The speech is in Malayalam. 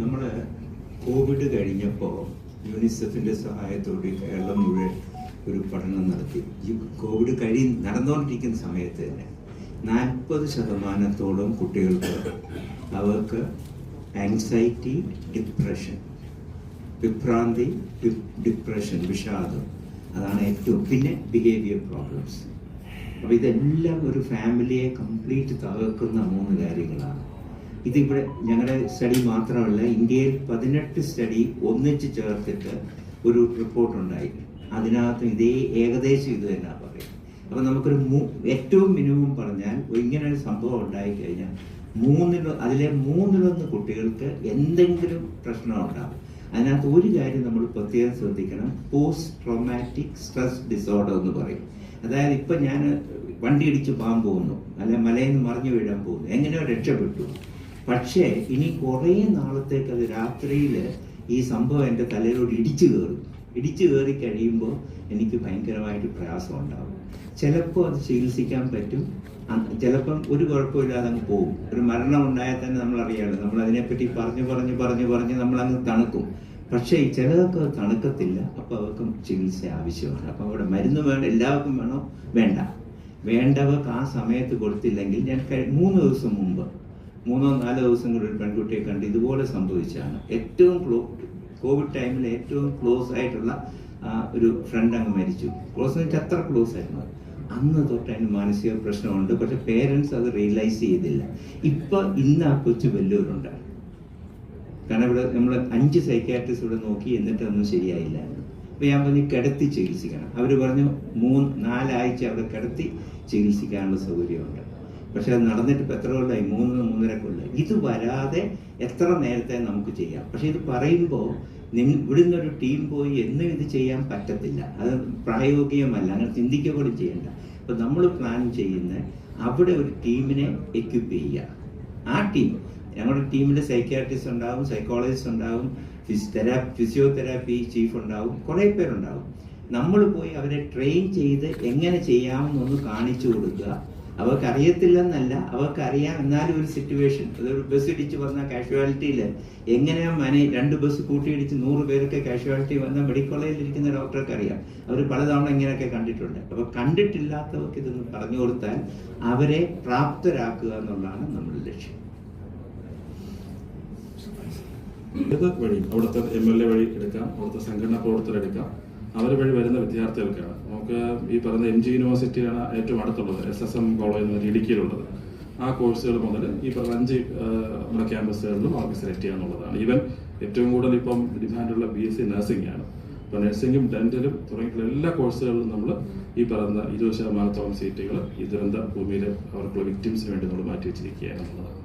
നമ്മൾ കോവിഡ് കഴിഞ്ഞപ്പോൾ യൂണിസെഫിന്റെ സഹായത്തോടെ കേരളം മുഴുവൻ ഒരു പഠനം നടത്തി. ഈ കോവിഡ് കഴി നടന്നുകൊണ്ടിരിക്കുന്ന സമയത്ത് തന്നെ നാൽപ്പത് ശതമാനത്തോളം കുട്ടികൾക്ക് അവർക്ക് ആങ്സൈറ്റി ഡിപ്രഷൻ വിഭ്രാന്തി ഡിപ്രഷൻ വിഷാദം അതാണ് ഏറ്റവും പിന്നെ ബിഹേവിയർ പ്രോബ്ലംസ് അപ്പോൾ ഇതെല്ലാം ഒരു ഫാമിലിയെ കംപ്ലീറ്റ് തകർക്കുന്ന മൂന്ന് കാര്യങ്ങളാണ്. ഇതിവിടെ ഞങ്ങളുടെ സ്റ്റഡി മാത്രമല്ല ഇന്ത്യയിൽ പതിനെട്ട് സ്റ്റഡി ഒന്നിച്ച് ചേർത്തിട്ട് ഒരു റിപ്പോർട്ട് ഉണ്ടായി. അതിനകത്ത് ഇതേ ഏകദേശം ഇത് തന്നെ പറയും അപ്പോൾ നമുക്കൊരു മൂ- ഏറ്റവും മിനിമം പറഞ്ഞാൽ ഇങ്ങനെ ഒരു സംഭവം ഉണ്ടായി കഴിഞ്ഞാൽ മൂന്നിലോ അതിലെ മൂന്നിലൊന്ന് കുട്ടികൾക്ക് എന്തെങ്കിലും പ്രശ്നം ഉണ്ടാകും അതിനകത്ത് ഒരു കാര്യം നമ്മൾ പ്രത്യേകം ശ്രദ്ധിക്കണം. പോസ്റ്റ് ട്രോമാറ്റിക് സ്ട്രെസ് ഡിസോർഡർ എന്ന് പറയും. അതായത് ഇപ്പം ഞാൻ വണ്ടി ഇടിച്ച് പാൻ പോകുന്നു അല്ലെ മലയിൽ നിന്ന് മറിഞ്ഞു വീഴാൻ പോകുന്നു എങ്ങനെയോ രക്ഷപ്പെട്ടു. പക്ഷേ ഇനി കുറേ നാളത്തേക്ക് അത് രാത്രിയിൽ ഈ സംഭവം എന്റെ തലയിലോട് ഇടിച്ചു കയറും. ഇടിച്ചു കയറി കഴിയുമ്പോൾ എനിക്ക് ഭയങ്കരമായിട്ട് പ്രയാസം ഉണ്ടാകും ചിലപ്പോൾ അത് ചികിത്സിക്കാൻ പറ്റും. ചിലപ്പം ഒരു കുഴപ്പമില്ലാതെ അങ്ങ് പോകും. ഒരു മരണം ഉണ്ടായാൽ തന്നെ നമ്മൾ അറിയാമല്ലോ നമ്മൾ അതിനെപ്പറ്റി പറഞ്ഞു പറഞ്ഞു പറഞ്ഞു പറഞ്ഞ് നമ്മൾ അങ്ങ് തണുക്കും. പക്ഷേ ഈ ചിലതൊക്കെ തണുക്കത്തില്ല. അപ്പോൾ അവർക്ക് ചികിത്സ ആവശ്യമാണ്. അപ്പോൾ അവിടെ മരുന്ന് വേണം എല്ലാവർക്കും വേണോ? വേണ്ട. വേണ്ടവർക്ക് ആ സമയത്ത് കൊടുത്തില്ലെങ്കിൽ ഞാൻ മൂന്ന് ദിവസം മുമ്പ് മൂന്നോ നാലോ ദിവസം കൂടി ഒരു പെൺകുട്ടിയെ കണ്ട് ഇതുപോലെ സംഭവിച്ചാണ് ഏറ്റവും ക്ലോ കോവിഡ് ടൈമിൽ ഏറ്റവും ക്ലോസ് ആയിട്ടുള്ള ഒരു ഫ്രണ്ട് അങ്ങ് മരിച്ചു. ക്ലോസ് എന്ന് അത്ര ക്ലോസ് ആയിരുന്നു അന്ന് തൊട്ട് അതിന് മാനസിക പ്രശ്നമുണ്ട്. പക്ഷെ പേരൻസ് അത് റിയലൈസ് ചെയ്തില്ല. ഇപ്പൊ ഇന്ന് ആ കൊച്ചു വല്ലൂരുണ്ട്. കാരണം ഇവിടെ നമ്മൾ അഞ്ച് സൈക്കാട്രിസ്റ്റ് ഇവിടെ നോക്കി എന്നിട്ട് ഒന്നും ശരിയായില്ല അപ്പൊ ഞാൻ പറഞ്ഞു കിടത്തി ചികിത്സിക്കണം. അവർ പറഞ്ഞു മൂന്ന് നാലാഴ്ച അവിടെ കിടത്തി ചികിത്സിക്കാനുള്ള സൗകര്യമുണ്ട്. പക്ഷെ അത് നടന്നിട്ട് ഇപ്പൊ എത്ര കൊല്ലമായി മൂന്ന് മൂന്നര കൊല്ലം ഇത് വരാതെ എത്ര നേരത്തെ നമുക്ക് ചെയ്യാം? പക്ഷെ ഇത് പറയുമ്പോൾ നിങ്ങൾ ഇവിടുന്ന് ഒരു ടീം പോയി എന്നും ഇത് ചെയ്യാൻ പറ്റത്തില്ല. അത് പ്രായോഗികമല്ല. അങ്ങനെ ചിന്തിക്കുക കൂടി ചെയ്യണ്ട. അപ്പൊ നമ്മൾ പ്ലാൻ ചെയ്യുന്ന അവിടെ ഒരു ടീമിനെ എക്യുപ്പ് ചെയ്യുക. ആ ടീം ഞങ്ങളുടെ ടീമിൽ സൈക്യാട്രിസ്റ്റ് ഉണ്ടാവും സൈക്കോളജിസ്റ്റ് ഉണ്ടാവും ഫിസിയോതെറാ ഫിസിയോതെറാപ്പി ചീഫ് ഉണ്ടാവും കുറേ പേരുണ്ടാവും. നമ്മൾ പോയി അവരെ ട്രെയിൻ ചെയ്ത് എങ്ങനെ ചെയ്യാമെന്നൊന്ന് കാണിച്ചു കൊടുക്കുക. അവർക്ക് അറിയത്തില്ലെന്നല്ല അവർക്ക് അറിയാം എന്നാലും ഒരു സിറ്റുവേഷൻ അതൊരു ബസ് ഇടിച്ച് വന്ന കാഷ്വാലിറ്റിയിൽ എങ്ങനെയാ മനെ രണ്ട് ബസ് കൂട്ടിയിടിച്ച് നൂറ് പേർക്ക് കാഷ്വാലിറ്റി വന്ന മെഡിക്കൽ കോളേജിൽ ഇരിക്കുന്ന ഡോക്ടർക്ക് അറിയാം അവർ പലതവണ ഇങ്ങനെയൊക്കെ കണ്ടിട്ടുണ്ട്. അപ്പോൾ കണ്ടിട്ടില്ലാത്തവർക്ക് ഇതൊന്ന് പറഞ്ഞു കൊടുത്താൽ അവരെ പ്രാപ്തരാക്കുക എന്നുള്ളതാണ് നമ്മുടെ ലക്ഷ്യം. അവിടുത്തെ എം എൽ എ വഴി എടുക്കാം. അവിടുത്തെ സംഘടനാ പ്രവർത്തകർ എടുക്കാം. അവർ വഴി വരുന്ന വിദ്യാർത്ഥികൾക്കാണ്. നമുക്ക് ഈ പറയുന്ന എം ജി യൂണിവേഴ്സിറ്റിയാണ് ഏറ്റവും അടുത്തുള്ളത് എസ് എസ് എം കോളേജ് എന്ന് ഇടുക്കിയിലുള്ളത്. ആ കോഴ്സുകൾ മുതൽ ഈ പറഞ്ഞ അഞ്ച് നമ്മുടെ ക്യാമ്പസുകളിലും അവർക്ക് സെലക്ട് ചെയ്യാന്നുള്ളതാണ് ഈവൻ ഏറ്റവും കൂടുതൽ ഇപ്പം ഡിമാൻഡുള്ള ബി എസ് സി നഴ്സിംഗ് ആണ് അപ്പോൾ നഴ്സിംഗും ഡെന്റലും തുടങ്ങിയിട്ടുള്ള എല്ലാ കോഴ്സുകളിലും നമ്മൾ ഈ പറയുന്ന ഇരുപത് ശതമാനത്തോളം സീറ്റുകൾ ഈ ദുരന്ത ഭൂമിയിൽ അവർക്കുള്ള വിക്ടിംസിന് വേണ്ടി നമ്മൾ മാറ്റി വെച്ചിരിക്കുകയാണ് എന്നുള്ളതാണ്.